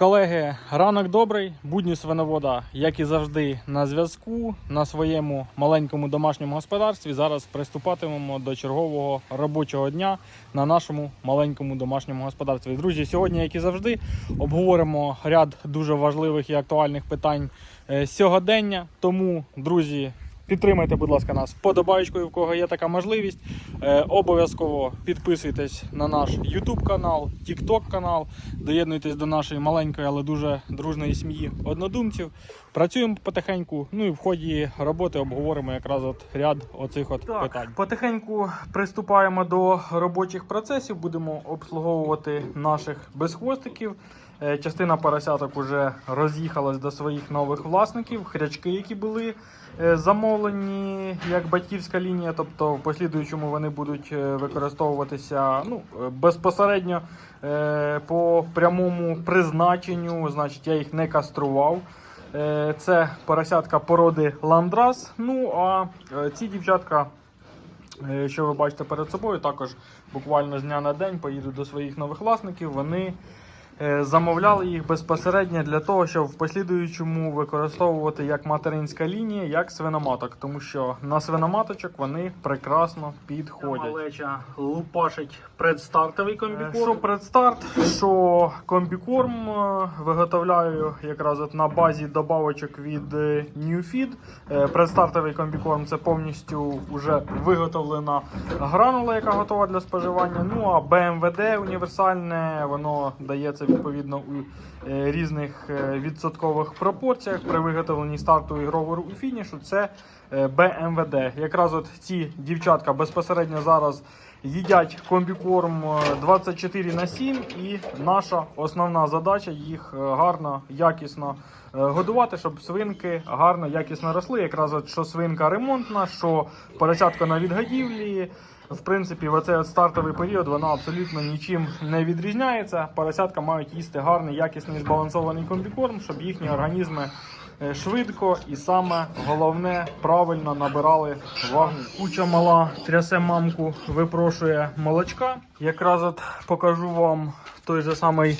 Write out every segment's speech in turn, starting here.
Колеги, ранок добрий, будні свиновода, як і завжди, на зв'язку на своєму маленькому домашньому господарстві. Зараз приступатимемо до чергового робочого дня на нашому маленькому домашньому господарстві. Друзі, сьогодні, як і завжди, обговоримо ряд дуже важливих і актуальних питань е, сьогодення. Тому, друзі, підтримайте, будь ласка, нас вподобайкою, в кого є така можливість. Е, обов'язково підписуйтесь на наш YouTube канал, TikTok канал. Доєднуйтесь до нашої маленької, але дуже дружної сім'ї однодумців. Працюємо потихеньку. Ну і в ході роботи обговоримо якраз от ряд оцих от питань. Потихеньку приступаємо до робочих процесів. Будемо обслуговувати наших безхвостиків. Е, Частина поросяток вже роз'їхалась до своїх нових власників. Хрячки, які були е, замовлені як батьківська лінія, тобто в послідуючому вони будуть е, використовуватися ну, безпосередньо по прямому призначенню. Значить, я їх не кастрував. Це поросятка породи ландрас. Ну а ці дівчатка. Що ви бачите перед собою, також буквально з дня на день поїдуть до своїх нових власників. Вони замовляли їх безпосередньо для того, щоб в послідуючому використовувати як материнська лінія, як свиноматок, тому що на свиноматочок вони прекрасно підходять. Малеча лупашить предстартовий комбікорм. Що предстарт, що комбікорм е, виготовляю якраз от на базі добавочок від е, Newfeed. Е, Предстартовий комбікорм це повністю вже виготовлена гранула, яка готова для споживання. Ну а BMVD універсальне, воно дається відповідно у е, різних е, відсоткових пропорціях при виготовленні старту і фінішу. Це е, BMVD. Якраз от ці дівчатка безпосередньо зараз їдять комбікорм е, 24 на 7 і наша основна задача їх е, гарно, якісно е, годувати, щоб свинки гарно, якісно росли. Якраз от що свинка ремонтна, що поросятка на відгодівлі. В принципі, в оцей от стартовий період вона абсолютно нічим не відрізняється. Поросятка мають їсти гарний, якісний збалансований комбікорм, щоб їхні організми е, швидко і саме головне правильно набирали вагу. Куча мала трясе мамку, випрошує молочка. Якраз от покажу вам той же самий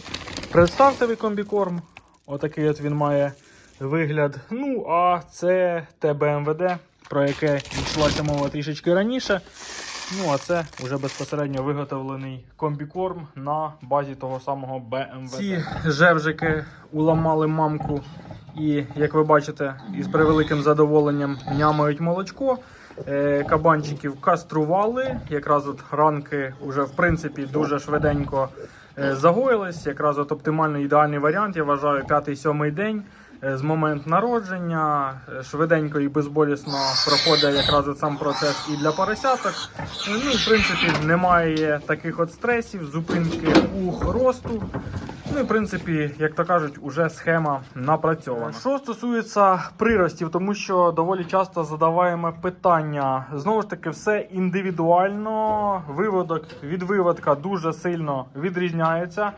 предстартовий комбікорм. Отакий от він має вигляд. Ну, а це ТБМВД, про яке йшлася мова трішечки раніше. Ну, а це вже безпосередньо виготовлений комбікорм на базі того самого BMW. Ці жевжики уламали мамку і, як ви бачите, із превеликим задоволенням нямають молочко. Е, Кабанчиків кастрували. Якраз от ранки вже в принципі дуже швиденько е, загоїлись. Якраз от оптимальний ідеальний варіант, я вважаю, п'ятий-сьомий день з моменту народження. Е, Швиденько і безболісно проходить якраз сам процес і для поросяток. Ну, і, в принципі, немає таких от стресів, зупинки у росту. Ну і в принципі, як то кажуть, уже схема напрацьована. Що стосується приростів, тому що доволі часто задаваємо питання. Знову ж таки, все індивідуально. Виводок від виводка дуже сильно відрізняється.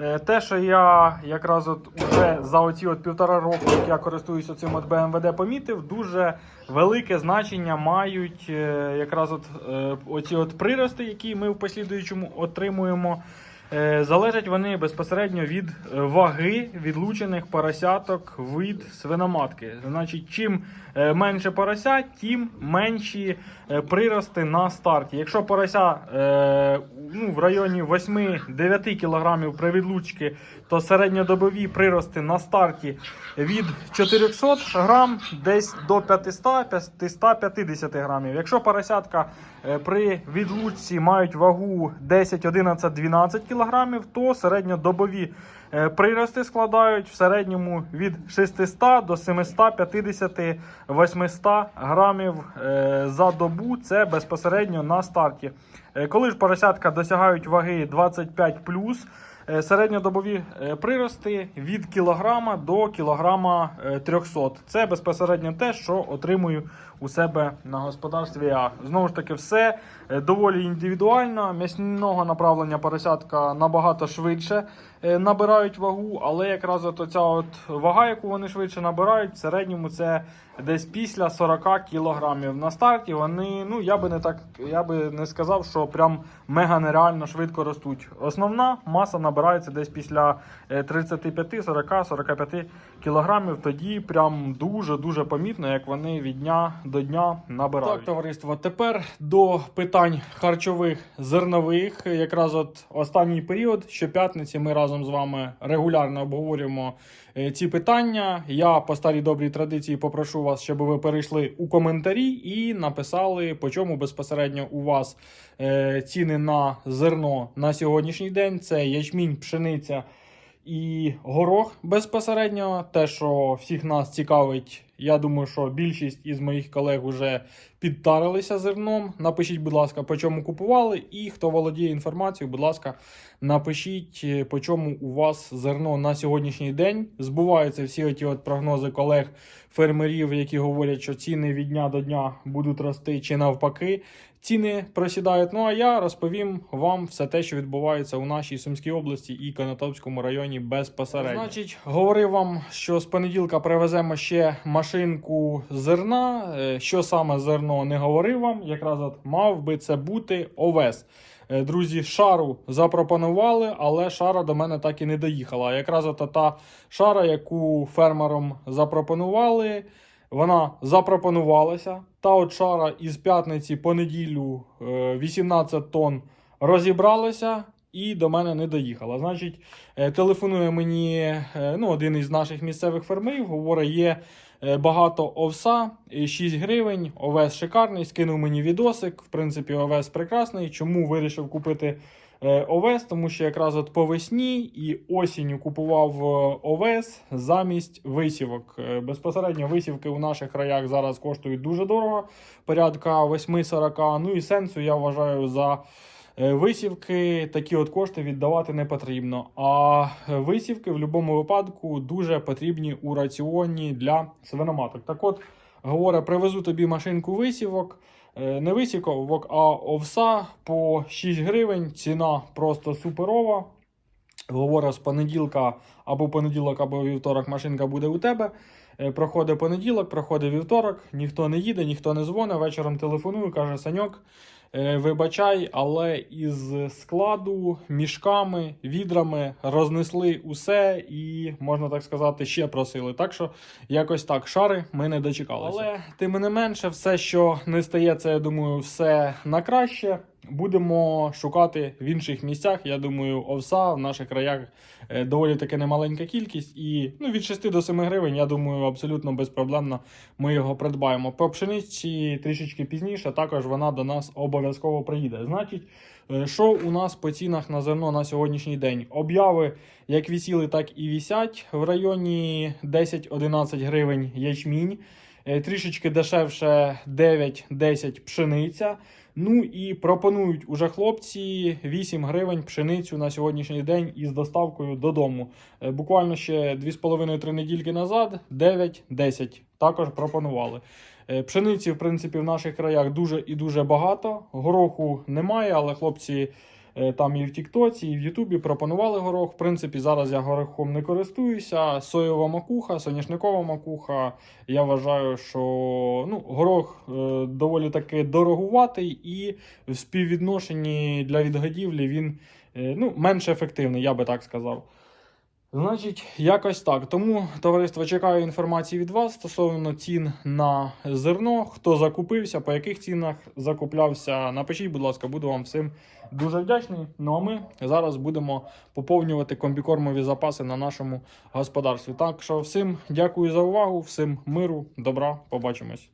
Е, Те, що я якраз от вже за оці от півтора року, як я користуюся цим от БМВД, помітив, дуже велике значення мають е, якраз от е, оці от прирости, які ми в послідуючому отримуємо. Е, Залежать вони безпосередньо від е, ваги відлучених поросяток від свиноматки. Значить, чим е, менше порося, тим менші прирости на старті. Якщо порося ну, в районі 8-9 кг при відлучці, то середньодобові прирости на старті від 400 грам десь до 500-550 грамів. Якщо поросятка при відлучці мають вагу 10, 11, 12 кг, то середньодобові е, прирости складають в середньому від 600 до 750-800 грамів е, за добу. Це безпосередньо на старті. Е, Коли ж поросятка досягають ваги 25 Е, Середньодобові е, прирости від кілограма до кілограма е, 300. Це безпосередньо те, що отримую у себе на господарстві. А знову ж таки все е, доволі індивідуально. М'ясного направлення поросятка набагато швидше е, набирають вагу, але якраз от оця от вага, яку вони швидше набирають, в середньому це десь після 40 кілограмів. На старті вони, ну я би не так, я би не сказав, що прям мега нереально швидко ростуть. Основна маса набирається десь після е, 35, 40, 45 кілограмів. Тоді прям дуже дуже помітно, як вони від дня до дня набирають. Так, товариство, тепер до питань харчових зернових. Якраз от останній період, щоп'ятниці, ми разом з вами регулярно обговорюємо е, ці питання. Я по старій добрій традиції попрошу вас, щоб ви перейшли у коментарі і написали, по чому безпосередньо у вас е, ціни на зерно на сьогоднішній день. Це ячмінь, пшениця і горох безпосередньо. Те, що всіх нас цікавить, я думаю, що більшість із моїх колег вже підтарилися зерном. Напишіть, будь ласка, по чому купували, і хто володіє інформацією, будь ласка, напишіть, по чому у вас зерно на сьогоднішній день. Збуваються всі оті от прогнози колег фермерів, які говорять, що ціни від дня до дня будуть рости чи навпаки. Ціни просідають. Ну а я розповім вам все те, що відбувається у нашій Сумській області і Конотопському районі безпосередньо. Значить, говорив вам, що з понеділка привеземо ще машинку зерна. Е, Що саме зерно не говорив вам, якраз от мав би це бути овес. Е, Друзі, шару запропонували, але шара до мене так і не доїхала. Якраз от та шара, яку фермерам запропонували, вона запропонувалася. Та от шара із п'ятниці по неділю е, 18 тонн розібралася і до мене не доїхала. Значить, е, телефонує мені е, ну, один із наших місцевих фермерів, говорить, є е, багато овса, е, 6 гривень, овес шикарний, скинув мені відосик. В принципі, овес прекрасний. Чому вирішив купити е, овес? Тому що якраз от по весні і осінню купував е, овес замість висівок. Е, Безпосередньо висівки у наших краях зараз коштують дуже дорого, порядка 8-40. Ну і сенсу я вважаю за. Висівки такі от кошти віддавати не потрібно. А висівки в будь-якому випадку дуже потрібні у раціоні для свиноматок. Так от, говорить, привезу тобі машинку висівок. Е, Не висівок, а овса по 6 гривень. Ціна просто суперова. Говорить, з понеділка або понеділок, або вівторок машинка буде у тебе. Е, Проходить понеділок, проходить вівторок, ніхто не їде, ніхто не дзвонить. Вечором телефоную, каже Саньок. Е, Вибачай, але із складу мішками, відрами рознесли усе і, можна так сказати, ще просили. Так що якось так, шари ми не дочекалися. Але тим не менше, все, що не стається, я думаю, все на краще. Будемо шукати в інших місцях. Я думаю, овса в наших краях е, доволі таки немаленька кількість. І ну, від 6 до 7 гривень, я думаю, абсолютно безпроблемно ми його придбаємо. По пшениці трішечки пізніше, також вона до нас обов'язково приїде. Значить, е, що у нас по цінах на зерно на сьогоднішній день? Обяви як вісіли, так і вісять в районі 10-11 гривень ячмінь. Е, Трішечки дешевше 9-10 пшениця. Ну і пропонують уже хлопці 8 гривень пшеницю на сьогоднішній день із доставкою додому. Е, Буквально ще 2,5-3 недільки назад 9-10 також пропонували. Е, Пшениці, в принципі, в наших краях дуже і дуже багато. Гороху немає, але хлопці там і в Тіктоці, і в Ютубі пропонували горох. В принципі, зараз я горохом не користуюся. Соєва макуха, соняшникова макуха. Я вважаю, що ну, горох е, доволі таки дорогуватий і в співвідношенні для відгодівлі він е, ну, менш ефективний, я би так сказав. Значить, якось так. Тому, товариство, чекаю інформації від вас стосовно цін на зерно. Хто закупився, по яких цінах закуплявся. Напишіть, будь ласка, буду вам всім дуже вдячний. Ну а ми зараз будемо поповнювати комбікормові запаси на нашому господарстві. Так що всім дякую за увагу, всім миру, добра, побачимось.